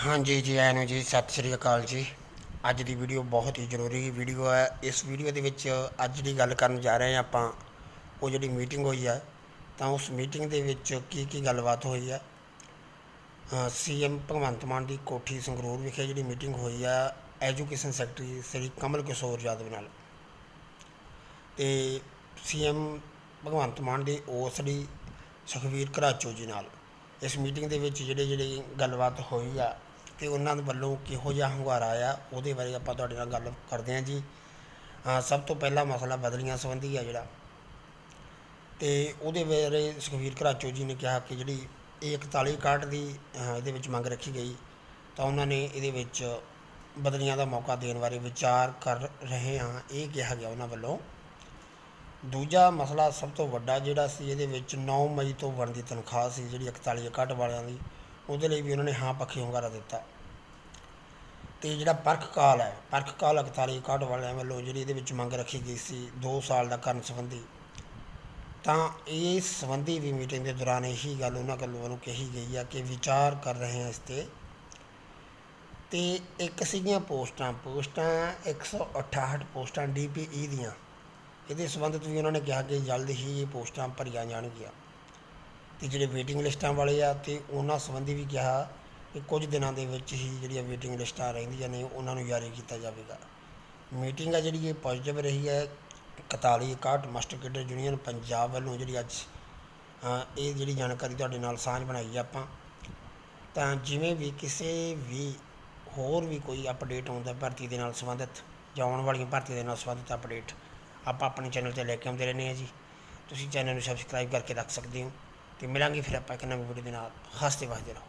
ਹਾਂਜੀ ਜੀ, ਆਇਆਂ ਨੂੰ ਜੀ, ਸਤਿ ਸ਼੍ਰੀ ਅਕਾਲ ਜੀ। ਅੱਜ ਦੀ ਵੀਡੀਓ ਬਹੁਤ ਹੀ ਜ਼ਰੂਰੀ ਵੀਡੀਓ ਹੈ। ਇਸ ਵੀਡੀਓ ਦੇ ਵਿੱਚ ਅੱਜ ਜਿਹੜੀ ਗੱਲ ਕਰਨ ਜਾ ਰਹੇ ਹਾਂ ਆਪਾਂ। ਉਹ ਜਿਹੜੀ ਮੀਟਿੰਗ ਹੋਈ ਹੈ, ਤਾਂ ਉਸ ਮੀਟਿੰਗ ਦੇ ਵਿੱਚ ਕੀ ਕੀ ਗੱਲਬਾਤ ਹੋਈ ਹੈ? ਸੀਐਮ ਭਗਵੰਤ ਮਾਨ ਦੀ ਕੋਠੀ ਸੰਗਰੂਰ ਵਿਖੇ ਜਿਹੜੀ ਮੀਟਿੰਗ ਹੋਈ ਆ ਐਜੂਕੇਸ਼ਨ ਸੈਕਟਰੀ ਸ੍ਰੀ ਕਮਲ ਕਿਸ਼ੋਰ ਯਾਦਵ ਨਾਲ। ਤੇ ਸੀਐਮ ਭਗਵੰਤ ਮਾਨ ਦੇ ਓਸੜੀ ਸੁਖਵੀਰ ਘਰਾਚੋ ਜੀ ਨਾਲ। ਇਸ ਮੀਟਿੰਗ ਦੇ ਵਿੱਚ ਜਿਹੜੇ ਜਿਹੜੇ ਗੱਲਬਾਤ ਹੋਈ ਆ ਅਤੇ ਉਹਨਾਂ ਵੱਲੋਂ ਕਿਹੋ ਜਿਹਾ ਹੁੰਗਾਰਾ ਆਇਆ, ਉਹਦੇ ਬਾਰੇ ਆਪਾਂ ਤੁਹਾਡੇ ਨਾਲ ਗੱਲ ਕਰਦੇ ਹਾਂ ਜੀ। ਸਭ ਤੋਂ ਪਹਿਲਾ ਮਸਲਾ ਬਦਲੀਆਂ ਸੰਬੰਧੀ ਆ ਜਿਹੜਾ। ਤੇ ਉਹਦੇ ਬਾਰੇ ਸੁਖਵੀਰ ਘਰਾਚੋ ਜੀ ਨੇ ਕਿਹਾ ਕਿ ਜਿਹੜੀ ਇਹ 41 ਕਾਰਡ ਦੀ ਇਹਦੇ ਵਿੱਚ ਮੰਗ ਰੱਖੀ ਗਈ, ਤਾਂ ਉਹਨਾਂ ਨੇ ਇਹਦੇ ਵਿੱਚ ਬਦਲੀਆਂ ਦਾ ਮੌਕਾ ਦੇਣ ਬਾਰੇ ਵਿਚਾਰ ਕਰ ਰਹੇ ਹਾਂ, ਇਹ ਕਿਹਾ ਗਿਆ ਉਹਨਾਂ ਵੱਲੋਂ। ਦੂਜਾ ਮਸਲਾ ਸਭ ਤੋਂ ਵੱਡਾ ਜਿਹੜਾ ਸੀ, ਇਹਦੇ ਵਿੱਚ 9 ਮਈ ਤੋਂ ਬਣਦੀ ਤਨਖਾਹ ਸੀ, ਜਿਹੜੀ 41 ਇਕੱਠ ਵਾਲਿਆਂ ਦੀ, ਉਹਦੇ ਲਈ ਵੀ ਉਹਨਾਂ ਨੇ ਹਾਂ ਪੱਖੀ ਹੁੰਗਾਰਾ ਦਿੱਤਾ। ਤੇ ਜਿਹੜਾ ਪਰਖ ਕਾਲ ਹੈ, ਪਰਖ ਕਾਲ 41 ਵਾਲਿਆਂ ਵੱਲੋਂ ਜਿਹੜੀ ਇਹਦੇ ਵਿੱਚ ਮੰਗ ਰੱਖੀ ਗਈ ਸੀ 2 ਸਾਲ ਦਾ ਕਰਨ ਸੰਬੰਧੀ, ਤਾਂ ਇਸ ਸੰਬੰਧੀ ਵੀ ਮੀਟਿੰਗ ਦੇ ਦੌਰਾਨ ਇਹੀ ਗੱਲ ਉਹਨਾਂ ਵੱਲੋਂ ਨੂੰ ਕਹੀ ਗਈ ਆ ਕਿ ਵਿਚਾਰ ਕਰ ਰਹੇ ਹਾਂ ਇਸ ਤੇ। ਤੇ ਇੱਕ ਸੀਗੀਆਂ ਪੋਸਟਾਂ ਪੋਸਟਾਂ 168 ਪੋਸਟਾਂ ਡੀਪੀਈ ਦੀਆਂ। ਇਹਦੇ ਸੰਬੰਧਿਤ ਵੀ ਉਹਨਾਂ ਨੇ ਕਿਹਾ ਕਿ ਜਲਦ ਹੀ ਇਹ ਪੋਸਟਾਂ ਭਰੀਆਂ ਜਾਣਗੀਆਂ। ਤੇ ਜਿਹੜੇ ਵੇਟਿੰਗ ਲਿਸਟਾਂ ਵਾਲੇ ਆ ਤੇ ਉਹਨਾਂ ਸੰਬੰਧੀ ਵੀ ਕਿਹਾ ਕਿ ਕੁਝ ਦਿਨਾਂ ਦੇ ਵਿੱਚ ਹੀ ਜਿਹੜੀਆਂ ਵੇਟਿੰਗ ਲਿਸਟਾਂ ਰਹਿੰਦੀਆਂ ਨੇ, ਉਹਨਾਂ ਨੂੰ ਜਾਰੀ ਕੀਤਾ ਜਾਵੇਗਾ। ਮੀਟਿੰਗ ਆ ਜਿਹੜੀ, ਇਹ ਪੋਜ਼ਿਟਿਵ ਰਹੀ ਹੈ। 41 61 ਮਾਸਟਰ ਕੈਡਰ ਯੂਨੀਅਨ ਪੰਜਾਬ ਵੱਲੋਂ ਜਿਹੜੀ ਅੱਜ ਇਹ ਜਿਹੜੀ ਜਾਣਕਾਰੀ ਤੁਹਾਡੇ ਨਾਲ ਸਾਂਝ ਬਣਾਈ ਆ ਆਪਾਂ। ਤਾਂ ਜਿਵੇਂ ਵੀ ਕਿਸੇ ਵੀ, ਹੋਰ ਵੀ ਕੋਈ ਅਪਡੇਟ ਆਉਂਦਾ ਭਰਤੀ ਦੇ ਨਾਲ ਸੰਬੰਧਿਤ ਜਾਂ ਆਉਣ ਵਾਲੀਆਂ ਭਰਤੀ ਦੇ ਨਾਲ ਸੰਬੰਧਿਤ ਅਪਡੇਟ ਆਪਾਂ ਆਪਣੇ ਚੈਨਲ ਤੇ ਲੈ ਕੇ ਆਉਂਦੇ ਰਹਿੰਦੇ ਹਾਂ ਜੀ। ਤੁਸੀਂ ਚੈਨਲ ਨੂੰ ਸਬਸਕ੍ਰਾਈਬ ਕਰਕੇ ਰੱਖ ਸਕਦੇ ਹੋ। ਤੇ ਮਿਲਾਂਗੇ ਫਿਰ ਆਪਾਂ ਇੱਕ ਨਵੀਂ ਵੀਡੀਓ ਦੇ ਨਾਲ। ਹੱਸਦੇ ਵਸਦੇ ਰਹੋ।